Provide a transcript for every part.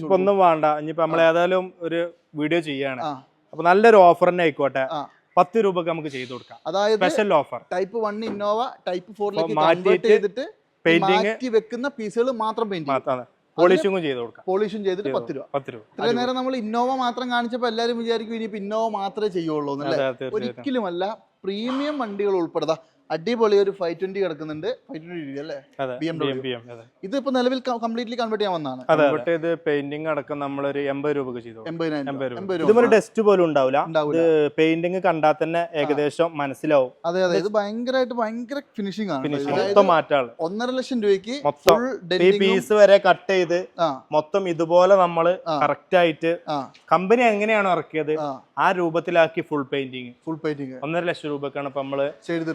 ഇപ്പൊ ഒന്നും വേണ്ട. ഇനിയിപ്പോ നമ്മൾ ഏതായാലും ഒരു വീഡിയോ ചെയ്യാണ്. അപ്പൊ നല്ലൊരു ഓഫർ തന്നെ ആയിക്കോട്ടെ. പത്ത് രൂപക്ക് നമുക്ക് ചെയ്തു കൊടുക്കാം. അതായത് special offer type one Innova type ഫോറിലേക്ക് ചെയ്തിട്ട് പെയിന്റിംഗ് വെക്കുന്ന പീസുകൾ മാത്രം പെയിന്റ് പോളിഷിങ്ങും ചെയ്ത് കൊടുക്കാം. പോളിഷും ചെയ്തിട്ട് പത്ത് രൂപ. പത്ത് രൂപ. ഇത്രയും നേരം നമ്മൾ ഇന്നോവ മാത്രം കാണിച്ചപ്പോൾ എല്ലാരും വിചാരിക്കും ഇനിയിപ്പോ ഇന്നോവ മാത്രമേ ചെയ്യുള്ളൂ എന്നല്ലേ? ഒരിക്കലുമല്ല പ്രീമിയം വണ്ടികൾ ഉൾപ്പെടുക അടിപൊളി ഒരു ഫൈവ് ട്വന്റി കിടക്കുന്നുണ്ട്. ഫൈവ് ട്വന്റി അല്ലേ? അതെ എം ഡബ്ല്യു ഇത് ഇപ്പൊ നിലവിൽ കംപ്ലീറ്റ്ലി കൺവേർട്ട് ചെയ്യാൻ വന്നാണ് അതെ ബട്ട് ഇത് പെയിന്റിംഗ് അടക്കം നമ്മൾ ഒരു എൺപത് രൂപക്ക് ചെയ്തു രൂപ ടെസ്റ്റ് പോലും ഉണ്ടാവില്ല. പെയിന്റിംഗ് കണ്ടാൽ തന്നെ ഏകദേശം മനസ്സിലാവും. അതെ അതെ. ഇത് ഭയങ്കരമായിട്ട് ഭയങ്കര ഫിനിഷിംഗ് ആണ്. മൊത്തം മാറ്റാൾ ഒന്നര ലക്ഷം രൂപയ്ക്ക് മൊത്തം. ഫുൾ ഈ പീസ് വരെ കട്ട് ചെയ്ത് ആ. മൊത്തം ഇതുപോലെ നമ്മൾ. കറക്റ്റ് ആയിട്ട് കമ്പനി എങ്ങനെയാണോ ഇറക്കിയത് ആ. രൂപത്തിലാക്കി ഫുൾ പെയിന്റിങ് ഫുൾ പെയിന്റിങ് ഒന്നര ലക്ഷം രൂപക്കാണ് ഇപ്പൊ നമ്മൾ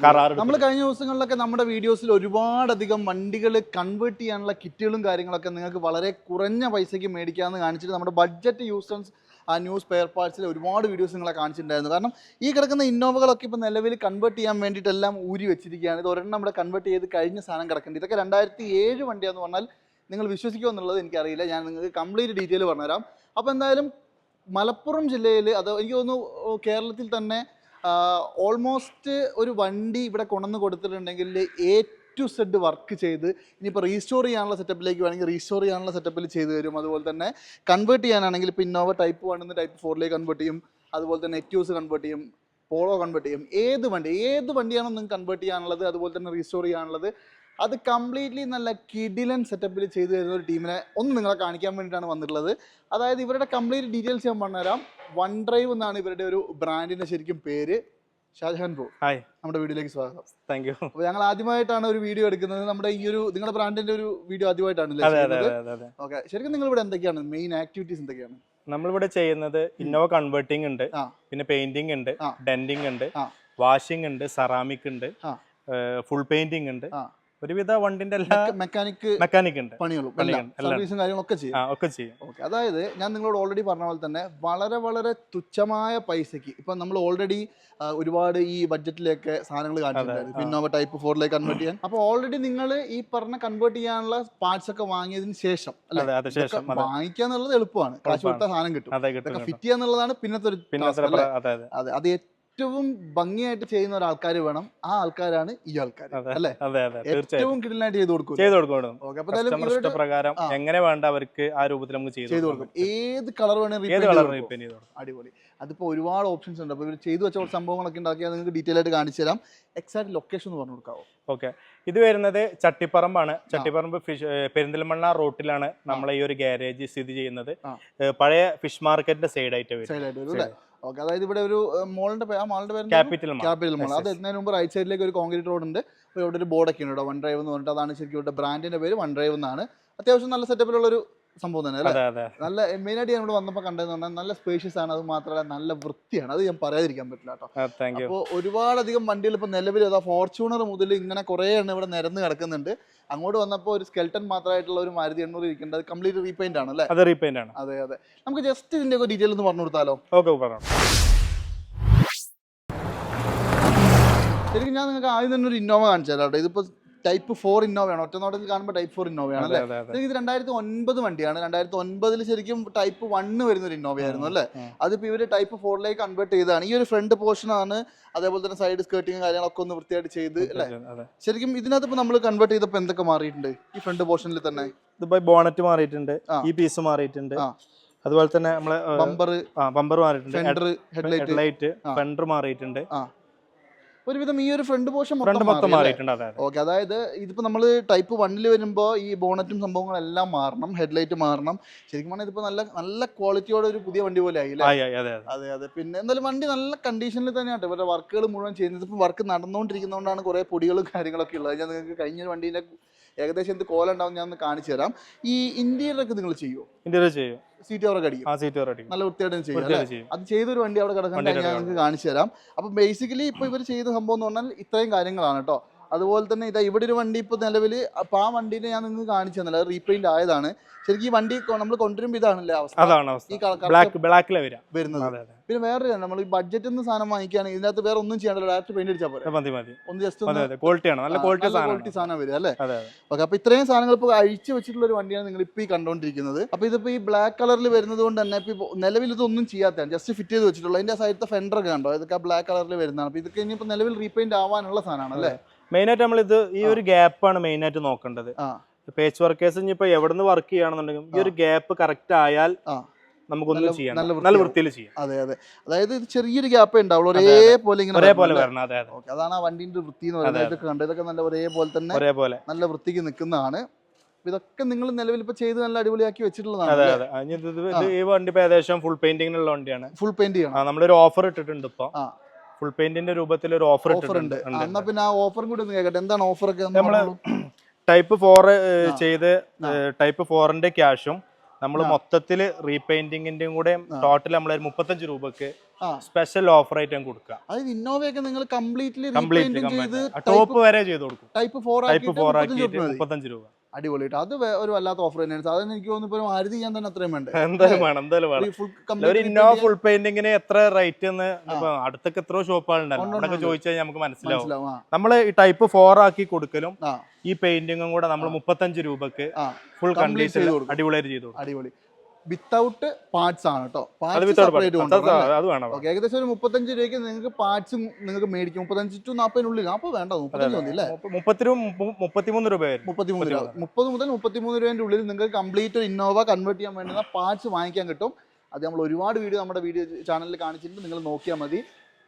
കരാർ നമ്മൾ കഴിഞ്ഞ ദിവസങ്ങളിലൊക്കെ നമ്മുടെ വീഡിയോസിൽ ഒരുപാടധികം വണ്ടികൾ കൺവേർട്ട് ചെയ്യാനുള്ള കിറ്റുകളും കാര്യങ്ങളൊക്കെ നിങ്ങൾക്ക് വളരെ കുറഞ്ഞ പൈസയ്ക്ക് മേടിക്കാമെന്ന് കാണിച്ചിട്ട് നമ്മുടെ ബഡ്ജറ്റ് യൂസൻസ് ആ ന്യൂസ് പെയർ പാർട്സിൽ ഒരുപാട് വീഡിയോസ് നിങ്ങളെ കാണിച്ചിട്ടുണ്ടായിരുന്നു. കാരണം ഈ കിടക്കുന്ന ഇന്നോവകളൊക്കെ ഇപ്പോൾ നിലവിൽ കൺവേർട്ട് ചെയ്യാൻ വേണ്ടിയിട്ടെല്ലാം ഊരി വെച്ചിരിക്കുകയാണ്. ഇത് ഒരെണ്ണം നമ്മുടെ കൺവേർട്ട് ചെയ്ത് കഴിഞ്ഞ സാധനം കിടക്കുന്നത് ഇതൊക്കെ രണ്ടായിരത്തി ഏഴ് വണ്ടിയാന്ന് പറഞ്ഞാൽ നിങ്ങൾ വിശ്വസിക്കുമോ എന്നുള്ളത് എനിക്കറിയില്ല. ഞാൻ നിങ്ങൾക്ക് കംപ്ലീറ്റ് ഡീറ്റെയിൽ പറഞ്ഞുതരാം. അപ്പോൾ എന്തായാലും മലപ്പുറം ജില്ലയിൽ അത് എനിക്ക് തോന്നുന്നു കേരളത്തിൽ തന്നെ ഓൾമോസ്റ്റ് ഒരു വണ്ടി ഇവിടെ കൊണ്ടുവന്ന് കൊടുത്തിട്ടുണ്ടെങ്കിൽ എ ടു സെഡ് വർക്ക് ചെയ്ത് ഇനിയിപ്പോൾ റീസ്റ്റോർ ചെയ്യാനുള്ള സെറ്റപ്പിലേക്ക് വേണമെങ്കിൽ റീസ്റ്റോർ ചെയ്യാനുള്ള സെറ്റപ്പിൽ ചെയ്തു തരും. അതുപോലെ തന്നെ കൺവേർട്ട് ചെയ്യാനാണെങ്കിൽ ഇപ്പോൾ ഇന്നോവ ടൈപ്പ് വൺ നിന്ന് ടൈപ്പ് ഫോറിലേക്ക് കൺവേർട്ട് ചെയ്യും. അതുപോലെ തന്നെ എറ്റ്യൂസ് കൺവേർട്ട് ചെയ്യും. പോളോ കൺവേർട്ട് ചെയ്യും. ഏത് വണ്ടി ഏത് വണ്ടിയാണോ നിങ്ങൾക്ക് കൺവേർട്ട് ചെയ്യാനുള്ളത് അതുപോലെ തന്നെ റീസ്റ്റോർ ചെയ്യാനുള്ളത് അത് കംപ്ലീറ്റ്ലി നല്ല കിഡിലൻ സെറ്റപ്പിൽ ചെയ്തു തരുന്ന ഒരു ടീമിനെ ഒന്ന് നിങ്ങളെ കാണിക്കാൻ വേണ്ടിയിട്ടാണ് വന്നിട്ടുള്ളത്. അതായത് ഇവരുടെ കംപ്ലീറ്റ് ഡീറ്റെയിൽസ് ഞാൻ പറഞ്ഞുതരാം. വൺ ഡ്രൈവ് എന്നാണ് ഇവരുടെ ഒരു ബ്രാൻഡിന്റെ ശരിക്കും പേര്. ഷാജഹാൻ ബ്രോ ഹായ് നമ്മുടെ വീഡിയോയിലേക്ക് സ്വാഗതം. താങ്ക് യു അപ്പോൾ ഞങ്ങൾ ആദ്യമായിട്ടാണ് ഒരു വീഡിയോ എടുക്കുന്നത്. നമ്മുടെ ഈ ഒരു നിങ്ങളുടെ ബ്രാൻഡിന്റെ ഒരു വീഡിയോ ആദ്യമായിട്ടാണ് ഓക്കെ ശരിക്കും നിങ്ങൾ ഇവിടെ എന്തൊക്കെയാണ്? മെയിൻ ആക്ടിവിറ്റീസ് എന്തൊക്കെയാണ്? നമ്മളിവിടെ ചെയ്യുന്നത് ഇന്നോവ കൺവേർട്ടിംഗ് ഉണ്ട്. പിന്നെ പെയിന്റിംഗ് ഉണ്ട്. ഡെന്റിംഗ് ഉണ്ട്. വാഷിംഗ് ഉണ്ട്. സെറാമിക് ഉണ്ട്. ഫുൾ പെയിന്റിംഗ് ഉണ്ട്. ഒരുവിധ വണ്ടിന്റെ എല്ലാ മെക്കാനിക് മെക്കാനിക് ഉണ്ട്. പണികളും. സർവീസും കാര്യങ്ങളൊക്കെ ചെയ്യും. ഒക്കെ ചെയ്യും. ഓക്കെ അതായത് ഞാൻ നിങ്ങളോട് ഓൾറെഡി പറഞ്ഞ പോലെ തന്നെ വളരെ വളരെ തുച്ഛമായ പൈസയ്ക്ക് ഇപ്പൊ നമ്മൾ ഓൾറെഡി ഒരുപാട് ഈ ബഡ്ജറ്റിലേക്ക് സാധനങ്ങൾ കാണിച്ചിട്ടുണ്ടായിരുന്നു. ആ. ഇന്നോവ ടൈപ്പ് ഫോറിലേക്ക് കൺവേർട്ട് ചെയ്യാൻ. അപ്പൊ ഓൾറെഡി നിങ്ങൾ ഈ പറഞ്ഞ കൺവേർട്ട് ചെയ്യാനുള്ള പാർട്സ് ഒക്കെ വാങ്ങിയതിന് ശേഷം വാങ്ങിക്കുക എന്നുള്ളത് എളുപ്പമാണ്. കാശ് കൊടുത്ത സാധനം കിട്ടും. ഫിറ്റ് ചെയ്യുക എന്നുള്ളതാണ് പിന്നത്തെ ഒരു അതെ അത് ഏറ്റവും ഭംഗിയായിട്ട് ചെയ്യുന്ന ഒരു ഒരാൾക്കാർ വേണം. ആ ആൾക്കാരാണ് ഈ ആൾക്കാർ അല്ലേ? ഏറ്റവും കിടലായിട്ട് ചെയ്ത് കൊടുക്കും ചെയ്തു കൊടുക്കണം. എങ്ങനെ വേണ്ട അവർക്ക് ആ രൂപത്തിൽ നമുക്ക് ചെയ്തു കൊടുക്കും. ഏത് കളർ വേണമെങ്കിൽ അടിപൊളി. അതിപ്പോ ഒരുപാട് ഓപ്ഷൻസ് ഉണ്ട്. അപ്പോൾ ഇവർ ചെയ്തു വെച്ച കുറച്ച് സംഭവങ്ങളൊക്കെ ഉണ്ടാക്കിയാൽ നിങ്ങൾക്ക് ഡീറ്റെയിൽ ആയിട്ട് കാണിച്ചു തരാം. എക്സാക്ട് ലൊക്കേഷൻ ഒന്ന് പറഞ്ഞു കൊടുക്കാവോ? ഓക്കെ. ഇത് വരുന്നത് ചട്ടിപ്പറമ്പാണ്. ചട്ടിപ്പറമ്പ് ഫിഷ് പെരിന്തൽമണ്ണ റോട്ടിലാണ് നമ്മളെ ഈ ഒരു ഗാരേജ് സ്ഥിതി ചെയ്യുന്നത്. പഴയ ഫിഷ് മാർക്കറ്റിന്റെ സൈഡ് ആയിട്ട് വരും. ഓക്കെ അതായത് ഇവിടെ ഒരു മോളിന്റെ ആ മോളിന്റെ പേര് ക്യാപിറ്റൽ മാൾ ക്യാപിറ്റൽ മോൾ അത് എത്തുന്നതിന് മുമ്പ് റൈറ്റ് സൈഡിലേക്ക് ഒരു കോൺക്രീറ്റ് റോഡ് ഉണ്ട്. അപ്പോൾ ഇവിടെ ഒരു ബോർഡൊക്കെ ഉണ്ട് വൺ ഡ്രൈവ് എന്ന് പറഞ്ഞിട്ട്. അതാണ് ശരിക്കും ഇവിടെ ബ്രാൻഡിന്റെ പേര് വൺ ഡ്രൈവ് എന്നാണ്. അത്യാവശ്യം നല്ല സെറ്റപ്പിലുള്ള ഒരു സംഭവം തന്നെ അല്ലേ? നല്ല മെയിൻ മെയിനായിട്ട് ഞാൻ ഇവിടെ വന്നപ്പോൾ കണ്ടതെന്ന് പറഞ്ഞാൽ നല്ല സ്പേഷ്യസ് ആണ് അത് മാത്രമല്ല നല്ല വൃത്തിയാണ് അത് ഞാൻ പറയാതിരിക്കാൻ പറ്റില്ല കേട്ടോ. അപ്പോൾ ഒരുപാടധികം വണ്ടികൾ ഇപ്പോൾ നിലവിൽ അതാ ഫോർച്യൂണർ മുതൽ ഇങ്ങനെ കുറേ എണ്ണം ഇവിടെ നിരന്ന് കിടക്കുന്നുണ്ട്. അങ്ങോട്ട് വന്നപ്പോൾ ഒരു സ്കെൽട്ടൺ മാത്രമായിട്ടുള്ള ഒരു മാരുതി എണ്ണൂറ് ഇരിക്കേണ്ടത് അത് കംപ്ലീറ്റ് റീപെയിന്റ് ആണ് അല്ലേ? അത് റീപെയിന്റ് ആണ്. അതെ അതെ. നമുക്ക് ജസ്റ്റ് ഇതിന്റെ ഒക്കെ ഡീറ്റെയിൽ ഒന്ന് പറഞ്ഞു കൊടുത്താലോ? ഓക്കെ പറഞ്ഞു. ശരിക്കും ഞാൻ നിങ്ങൾക്ക് ആദ്യം തന്നെ ഒരു ഇന്നോവ കാണിച്ചു തരാം കേട്ടോ. ഇതിപ്പോൾ ടൈപ്പ് ഫോർ ഇന്നോവയാണ് ഒറ്റ നോട്ടത്തിൽ കാണുമ്പോൾ ടൈപ്പ് ഫോർ ഇന്നോവയാണ് അല്ലേ? ഇത് രണ്ടായിരത്തി ഒൻപത് വണ്ടിയാണ്. രണ്ടായിരത്തി ഒൻപതിൽ ശരിക്കും ടൈപ്പ് വണ്ണ് വരുന്ന ഒരു ഇന്നോവയായിരുന്നു അല്ലേ. അതിപ്പോൾ ഇവർ ടൈപ്പ് ഫോറിലേക്ക് കൺവേർട്ട് ചെയ്തതാണ്. ഈ ഒരു ഫ്രണ്ട് പോർഷൻ ആണ് അതേപോലെ തന്നെ സൈഡ് സ്കേർട്ടിങ് കാര്യങ്ങളൊക്കെ ഒന്ന് വൃത്തിയായിട്ട് ചെയ്ത് അല്ലേ? ശരിക്കും ഇതിനകത്ത് ഇപ്പൊ നമ്മൾ കൺവേർട്ട് ചെയ്തപ്പോൾ എന്തൊക്കെ മാറിയിട്ടുണ്ട് ഈ ഫ്രണ്ട് പോർഷനിൽ തന്നെ? ഇതിപ്പോ ബോണറ്റ് മാറിയിട്ടുണ്ട് ഈ പീസ് മാറിയിട്ടുണ്ട്. അതുപോലെ തന്നെ നമ്മളെ ബമ്പർ ബമ്പർ മാറിയിട്ടുണ്ട്. ഹെഡ്ലൈറ്റ്. ഫെൻഡർ മാറിയിട്ടുണ്ട്. ഒരുവിധം ഈ ഒരു ഫ്രണ്ട് പോർഷൻ മൊത്തം മാറിയിട്ടുണ്ട് ഓക്കെ അതായത് ഇതിപ്പോ നമ്മൾ ടൈപ്പ് വണ്ണിൽ വരുമ്പോൾ ഈ ബോണറ്റും സംഭവങ്ങളെല്ലാം മാറണം ഹെഡ്ലൈറ്റ് മാറണം. ശരിക്കും പറഞ്ഞാൽ ഇതിപ്പോ നല്ല നല്ല ക്വാളിറ്റിയോടെ ഒരു പുതിയ വണ്ടി പോലെ ആയില്ലേ? ആയി ആയി അതെ അതെ. പിന്നെ എന്തായാലും വണ്ടി നല്ല കണ്ടീഷനിൽ തന്നെയാണ് ഇവരുടെ വർക്കുകൾ മുഴുവൻ ചെയ്യുന്നത്. ഇപ്പം വർക്ക് നടന്നുകൊണ്ടിരിക്കുന്നതുകൊണ്ടാണ് കുറേ പൊടികളും കാര്യങ്ങളൊക്കെ ഉള്ളത്. ഞാൻ നിങ്ങൾക്ക് കഴിഞ്ഞ വണ്ടീന്റെ ഏകദേശം എന്ത് കോലുണ്ടാവും ഞാൻ ഒന്ന് കാണിച്ചു തരാം. ഈ ഇന്ത്യയിലൊക്കെ നിങ്ങൾ ചെയ്യുമോ ഇന്റർവ്യൂ ചെയ്യും. സീറ്റ് കവറൊക്കെ അടിക്കും. ആ സീറ്റ് റെഡി നല്ല വൃത്തിയായിട്ട് ചെയ്യും അല്ലേ? വൃത്തിയായിട്ട് ചെയ്യും. അത് ചെയ്തൊരു വണ്ടി അവിടെ കിടക്കണ്ട വണ്ടി ഞാൻ നിങ്ങൾക്ക് കാണിച്ചു തരാം. അപ്പൊ ബേസിക്കലി ഇപ്പൊ ഇവർ ചെയ്ത സംഭവം എന്ന് പറഞ്ഞാൽ ഇത്രയും കാര്യങ്ങളാണ് കേട്ടോ. അതുപോലെ തന്നെ ഇതാ ഇവിടെ ഒരു വണ്ടി ഇപ്പോൾ നിലവിൽ അപ്പോൾ ആ വണ്ടീനെ ഞാൻ നിങ്ങൾക്ക് കാണിച്ചു തന്നില്ല അത് റീപ്രിന്റ് ആയതാണ്. ശരിക്കും ഈ വണ്ടി നമ്മൾ കൊണ്ടുവരുമ്പോൾ ഇതാണല്ലേ അവസ്ഥ? അതാണ് ഈ ബ്ലാക്ക് ബ്ലാക്കിലെ വരുന്നത്. പിന്നെ വേറെ നമ്മൾ ഈ ബഡ്ജറ്റ് നിന്ന് സാധനം വാങ്ങിക്കുകയാണെങ്കിൽ ഇതിനകത്ത് വേറെ ഒന്നും ചെയ്യണ്ടല്ലോ ഡയറക്റ്റ് പെയിന്റ് അടിച്ചാൽ പോരെ? മതി മതി. ഒന്ന് ജസ്റ്റ് ഒന്ന് ക്വാളിറ്റിയാണ് നല്ല ക്വാളിറ്റി ക്വാളിറ്റി സാധനം വരും അല്ലേ? ഓക്കെ അപ്പോൾ ഇത്രയും സാധനങ്ങൾ ഇപ്പൊ അഴിച്ചു വെച്ചിട്ടുള്ള ഒരു വണ്ടിയാണ് നിങ്ങൾ ഇപ്പൊ ഈ കണ്ടുകൊണ്ടിരിക്കുന്നത് അപ്പോൾ ഇതിപ്പോ ഈ ബ്ലാക്ക് കളറിൽ വരുന്നത് കൊണ്ട് തന്നെ ഇപ്പൊ നിലവിൽ ഇതൊന്നും ചെയ്യാത്തതാണ്. ജസ്റ്റ് ഫിറ്റ് ചെയ്ത് വെച്ചിട്ടുള്ളൂ. അതിന്റെ സൈഡത്തെ ഫെൻഡർ ഒക്കെ കണ്ടോ? ഇതൊക്കെ ബ്ലാക്ക് കളറിൽ വരുന്നതാണ്. അപ്പോൾ ഇതൊക്കെ ഇനിയിപ്പോൾ നിലവിൽ റീപെയിന്റ് ആവാനുള്ള സാധനമാണ് അല്ലേ? മെയിനായിട്ട് നമ്മൾ ഇത് ഈ ഒരു ഗ്യാപ്പാണ് മെയിനായിട്ട് നോക്കേണ്ടത്. പേച്ച് വർക്കേഴ്സ് ഇനിയിപ്പോ എവിടെ നിന്ന് വർക്ക് ചെയ്യുകയാണെന്നുണ്ടെങ്കിലും ഈ ഒരു ഗ്യാപ്പ് കറക്റ്റ് ആയാൽ. നമുക്കൊന്നും ചെയ്യാം നല്ല വൃത്തിയിൽ ചെയ്യാം. അതെ അതെ. അതായത് ഇത് ചെറിയൊരു ഗ്യാപ്പേ ഉണ്ടാവുള്ളൂ. ഒരേപോലെ ഇങ്ങനെ ഒരേപോലെ വരണം, അതെ? ഓക്കെ അതാണ് ആ വണ്ടിന്റെ വൃത്തി എന്ന് പറയുന്നത്. ഇതൊക്കെ കണ്ടോ? ഇതൊക്കെ നല്ല ഒരേപോലെ തന്നെ ഒരേപോലെ. നല്ല വൃത്തിക്ക് നിൽക്കുന്നതാണ്. ഇതൊക്കെ നിങ്ങൾ നിലവിൽ ഇപ്പൊ ചെയ്ത് നല്ല അടിപൊളിയാക്കി വെച്ചിട്ടുള്ളതാണ് ഈ വണ്ടി ഏകദേശം ഫുൾ പെയിന്റിങ്ങിനുള്ള വണ്ടിയാണ്. ഫുൾ പെയിന്റ് ചെയ്യണം. നമ്മളൊരു ഓഫർ ഇട്ടിട്ടുണ്ട് ഇപ്പൊ. ഫുൾ പെയിന്റിന്റെ രൂപത്തിൽ ഒരു ഓഫർ ഓഫർ ഉണ്ട്. എന്നാ പിന്നെ ആ ഓഫറും കൂടി ഒന്ന് കേൾക്കട്ടെ. എന്താണ് ഓഫർ ഒക്കെ നമ്മൾ ടൈപ്പ് ഫോർ. ചെയ്ത് ടൈപ്പ് ഫോറിന്റെ ക്യാഷും നമ്മൾ മൊത്തത്തിൽ മൊത്തത്തിൽ റീപെയിന്റിങ്ങിന്റെയും കൂടെ ടോട്ടൽ നമ്മൾ മുപ്പത്തഞ്ച് രൂപക്ക് സ്പെഷ്യൽ ഓഫർ ഐറ്റം കൊടുക്കാം കൊടുക്കുക. അതായത് ഇന്നോവയൊക്കെ നിങ്ങൾ കംപ്ലീറ്റ്ലി കംപ്ലീറ്റ് ടോപ്പ് വരെ ചെയ്ത് കൊടുക്കും. ടൈപ്പ് ഫോർ ആക്കി ഫോർ ആക്കിയിട്ട് മുപ്പത്തഞ്ച് രൂപ. അടിപൊളി കേട്ടോ അത് ഒരു വല്ലാത്ത ഓഫർ തന്നെയാണ്. സാധാരണ എനിക്ക് തോന്നുന്നു ഇപ്പൊ ഒരു മാരുതി ഞാൻ തന്നെ അത്രയും വേണ്ട? എന്തായാലും വേണം എന്തായാലും വേണം. ഒരു ഇന്നോവ ഫുൾ പെയിന്റിങ്ങിന് എത്ര റേറ്റ് എന്ന് അടുത്തൊക്കെ എത്രയോ ഷോപ്പുകളുണ്ടല്ലോ ചോദിച്ചു കഴിഞ്ഞാൽ നമുക്ക് മനസ്സിലാവും. നമ്മൾ ഈ ടൈപ്പ് ഫോർ ആക്കി കൊടുക്കലും ഈ പെയിന്റിങ്ങും കൂടെ നമ്മൾ മുപ്പത്തഞ്ച് രൂപക്ക് ഫുൾ കംപ്ലീറ്റ് അടിപൊളി അടിപൊളിയായിട്ട് ചെയ്തു. അടിപൊളി. വിത്തൗട്ട് പാർട്സ് ആണ് കേട്ടോ പാർട്സ് ഏകദേശം ഒരു മുപ്പത്തഞ്ച് രൂപയ്ക്ക് നിങ്ങൾക്ക് പാർട്സും നിങ്ങൾക്ക് മേടിക്കും. മുപ്പത്തഞ്ച് ടു നാൽപ്പതിനുള്ളിൽ അപ്പൊ വേണ്ട മുപ്പത്തഞ്ച് മുപ്പ- മുപ്പത്തിമൂന്ന് രൂപ മുപ്പത്തിമൂന്ന് രൂപ. മുപ്പത് മുതൽ മുപ്പത്തിമൂന്ന് രൂപേന്റെ ഉള്ളിൽ നിങ്ങൾക്ക് കംപ്ലീറ്റ് ഒരു ഇന്നോവ കൺവേർട്ട് ചെയ്യാൻ വേണ്ടുന്ന പാർട്സ് വാങ്ങിക്കാൻ കിട്ടും. അത് നമ്മൾ ഒരുപാട് വീഡിയോ നമ്മുടെ വീഡിയോ ചാനലിൽ കാണിച്ചിട്ടുണ്ട്. നിങ്ങൾ നോക്കിയാൽ മതി.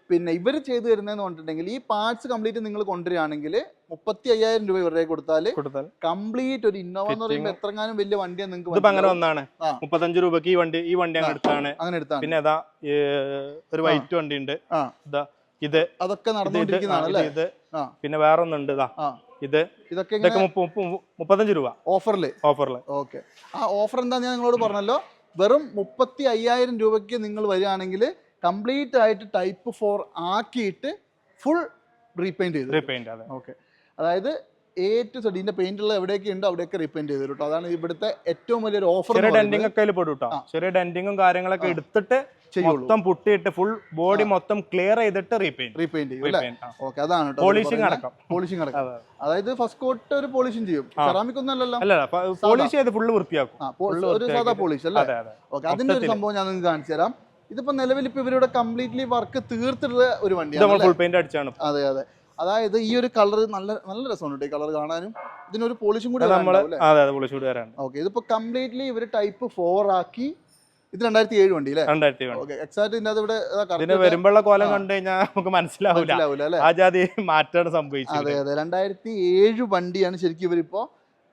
പിന്നെ ഇവർ ചെയ്തു തരുന്നതെന്ന് പറഞ്ഞിട്ടുണ്ടെങ്കിൽ ഈ പാർട്സ് കംപ്ലീറ്റ് നിങ്ങൾ കൊണ്ടുവരികയാണെങ്കിൽ മുപ്പത്തി അയ്യായിരം രൂപ ഇവരുടെ കൊടുത്താൽ കംപ്ലീറ്റ് ഒരു ഇന്നോവ എന്ന് പറയുമ്പോൾ എത്രങ്ങാനും വലിയ വണ്ടിയാണ് നിങ്ങൾക്ക് അങ്ങനെ വന്നാണ്. മുപ്പത്തഞ്ച് രൂപക്ക് ഈ വണ്ടി ഈ വണ്ടി അങ്ങനെ എടുത്താണ്. അങ്ങനെ എടുത്താണ്. പിന്നെ അതാ ഒരു വൈറ്റ് വണ്ടി ഉണ്ട്. ഇതാ അതൊക്കെ നടന്നുകൊണ്ടിരിക്കുന്നതാണ് ഇത് അല്ലേ? ഇത് പിന്നെ വേറെ ഒന്നുണ്ട് ഇതാ ഇത്. ഇതൊക്കെ ഇതൊക്കെ മുപ്പത്തഞ്ച് രൂപ. ഓഫറിൽ ഓഫറിൽ ഓക്കെ. ആ ഓഫർ എന്താന്ന് ഞാൻ നിങ്ങളോട് പറഞ്ഞല്ലോ. വെറും മുപ്പത്തി അയ്യായിരം രൂപയ്ക്ക് നിങ്ങൾ വരികയാണെങ്കിൽ കംപ്ലീറ്റ് ആയിട്ട് ടൈപ്പ് ഫോർ ആക്കിയിട്ട് ഫുൾ റീപെയിന്റ് ചെയ്തു. റീപെയിന്റ് അതെ. ഓക്കെ. അതായത് എ ടു സെഡ് ഇതിന്റെ പെയിന്റ് ഉള്ള എവിടെയൊക്കെ ഉണ്ടോ അവിടെയൊക്കെ റീപെയിന്റ് ചെയ്തു കേട്ടോ. അതാണ് ഇവിടുത്തെ ഏറ്റവും വലിയൊരു ഓഫർ ചെറിയ ഡെന്റിങ് ഒക്കെ അതിൽ പെടും കേട്ടോ. ചെറിയ ഡെന്റിങ്ങും കാര്യങ്ങളൊക്കെ. എടുത്തിട്ട് മൊത്തം പുട്ടിയിട്ട് ഫുൾ ബോഡി മൊത്തം ക്ലിയർ ചെയ്തിട്ട് റീപെയിന്റ്. റീപെയിന്റ് ചെയ്യും ഓക്കെ അതാണ് പോളിഷിംഗ് അടക്കം. പോളിഷിംഗ് അടക്കം. അതായത് ഫസ്റ്റ് കോട്ട് ഒരു പോളിഷിംഗ് ചെയ്യും. സെറാമിക് ഒന്നും അല്ലല്ലോ. അല്ല പോളിഷ് ചെയ്ത് ഫുള്ള് വൃത്തിയാക്കും. ഒരു സാധാ പോളിഷ് അല്ലേ? ഓക്കെ അതിന്റെ ഒരു സംഭവം ഞാൻ നിങ്ങൾക്ക് കാണിച്ചു തരാം. ഇതിപ്പോ നിലവിൽ ഇപ്പൊ ഇവരുടെ കംപ്ലീറ്റ്ലി വർക്ക് തീർത്തിട്ടുള്ള ഒരു വണ്ടിയാണ് ഫുൾ പെയിന്റ് അടിച്ചാണ്. അതെ അതെ. അതായത് ഈ ഒരു കളർ നല്ല നല്ല രസമുണ്ട് ഈ കളർ കാണാനും. ഇതിനൊരു പോളിഷും കൂടി അത് അല്ലേ? അതെ അതെ പോളിഷ് കൂടി വരാണ് ഓക്കെ ഇതിപ്പോ കംപ്ലീറ്റ്ലി ഇവർ ടൈപ്പ് ഫോർ ആക്കി ഇത് രണ്ടായിരത്തി ഏഴ് വണ്ടി. അല്ലേ എക്സാക്ട് ഇതിന്റെ അത് ഇവിടെ ഇതിന് വരുമ്പോഴുള്ള കോലം കണ്ടു കഴിഞ്ഞാൽ നമുക്ക് മനസ്സിലാവില്ല ആ ജാതി മാറ്റാണ് അതെ സംഭവിച്ചത് അതെ രണ്ടായിരത്തി ഏഴ് വണ്ടിയാണ് ശരിക്കും ഇവരിപ്പോ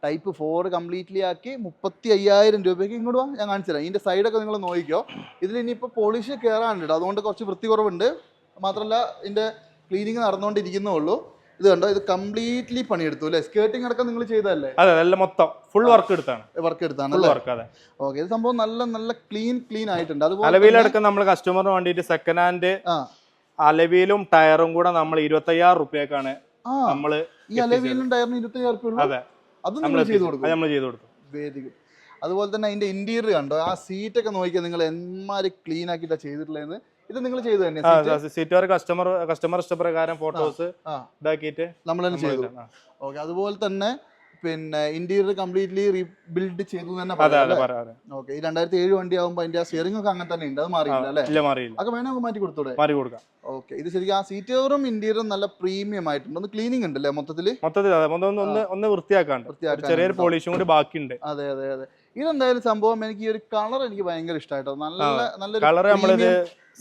ടൈപ്പ് ഫോർ കംപ്ലീറ്റ്ലി ആക്കി മുപ്പത്തി അയ്യായിരം രൂപയ്ക്ക് ഇങ്ങോട്ട് വാ ഞാൻ കാണിച്ചു തരാം. ഇതിന്റെ സൈഡൊക്കെ നിങ്ങൾ നോക്കിക്കോ. ഇതിൽ ഇനിയിപ്പോൾ പോളിഷ് കയറാനുണ്ട്. അതുകൊണ്ട് കുറച്ച് വൃത്തി കുറവുണ്ട് മാത്രമല്ല ഇതിന്റെ ക്ലീനിങ് നടന്നുകൊണ്ടിരിക്കുന്നേ ഉള്ളൂ ഇത് കണ്ടോ? ഇത് കംപ്ലീറ്റ്ലി പണിയെടുത്തു അല്ലേ? സ്കേർട്ടിംഗ് അടക്കം നിങ്ങൾ ചെയ്തല്ലേ അതെ എല്ലാം മൊത്തം. ഫുൾ വർക്ക് എടുത്താണ്. വർക്ക് എടുത്താണ് അല്ലേ? ഓക്കെ ഇത് സംഭവം നല്ല നല്ല ക്ലീൻ ക്ലീൻ ആയിട്ടുണ്ട്. അതുപോലെ അലവിയിലടക്കം നമ്മൾ കസ്റ്റമറിന് വേണ്ടിയിട്ട് സെക്കൻഡ് ഹാൻഡ് അലവിയിലും ടയറും കൂടെ നമ്മൾ ഇരുപത്തയ്യായിരം റുപ്യക്കാണ് നമ്മൾ ഈ അലവിയിലും ടയറിന് ഇരുപത്തയ്യായിരം റുപ്യ അതെ. അത് നമ്മൾ ചെയ്തു കൊടുക്കും. നമ്മൾ ചെയ്ത് കൊടുക്കും. വെരി ഗുഡ് അതുപോലെ തന്നെ അതിന്റെ ഇന്റീരിയർ കണ്ടോ? ആ സീറ്റ് ഒക്കെ നോക്കിയാൽ നിങ്ങൾ എന്മാര് ക്ലീൻ ആക്കിട്ടാ ചെയ്തിട്ടുള്ളതെന്ന് ഇത് നിങ്ങൾ ചെയ്തു തന്നെ. സീറ്റ് കസ്റ്റമർ കസ്റ്റമർ ഇഷ്ടപ്രകാരം ഫോട്ടോസ്. ഇതാക്കിയിട്ട് നമ്മൾ തന്നെ ചെയ്തു. ഓക്കെ അതുപോലെ തന്നെ പിന്നെ ഇന്റീരിയർ കംപ്ലീറ്റ്ലി റീബിൽഡ് ചെയ്തു തന്നെ. ഓക്കെ ഈ രണ്ടായിരത്തി ഏഴ് വണ്ടി ആകുമ്പോൾ അതിന്റെ സ്റ്റിയറിംഗ് ഒക്കെ അങ്ങനെ തന്നെ ഉണ്ട്. അത് മാറിയില്ല അല്ലേ? അതൊക്കെ വേണമെങ്കിൽ മാറ്റി കൊടുത്തൂടെ? മാറി കൊടുക്കാം. ഓക്കെ ഇത് ശരിക്കും ആ സീറ്റ് സീറ്ററും ഇന്റീരിയറും നല്ല പ്രീമിയം ആയിട്ടുണ്ട്. ഒന്ന് ക്ലീനിങ് ഉണ്ടല്ലേ മൊത്തത്തിൽ? മൊത്തത്തിൽ അതെ ഒന്ന് ഒന്ന് വൃത്തിയാക്കാണ്ട്. ചെറിയൊരു പോളിഷും കൂടി ബാക്കിയുണ്ട്. അതെ അതെ അതെ. ഇതെന്തായാലും സംഭവം എനിക്ക് ഈ ഒരു കളർ എനിക്ക് ഭയങ്കര ഇഷ്ടമായിട്ടോ നല്ല നല്ല കളർ നമ്മളിത്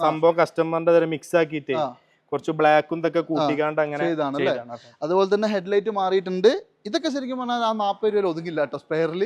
സംഭവം കസ്റ്റമറിന്റെ മിക്സ് ആക്കിയിട്ട് കുറച്ച് ബ്ലാക്കും ഇതൊക്കെ കൂട്ടിക്കാണ്ട് അങ്ങനെ അല്ലേ. അതുപോലെ തന്നെ ഹെഡ്ലൈറ്റ് മാറിയിട്ടുണ്ട്. ഇതൊക്കെ ശരിക്കും പറഞ്ഞാൽ ആ നാൽപ്പത് രൂപയിൽ ഒതുങ്ങില്ല കേട്ടോ സ്പെയറിൽ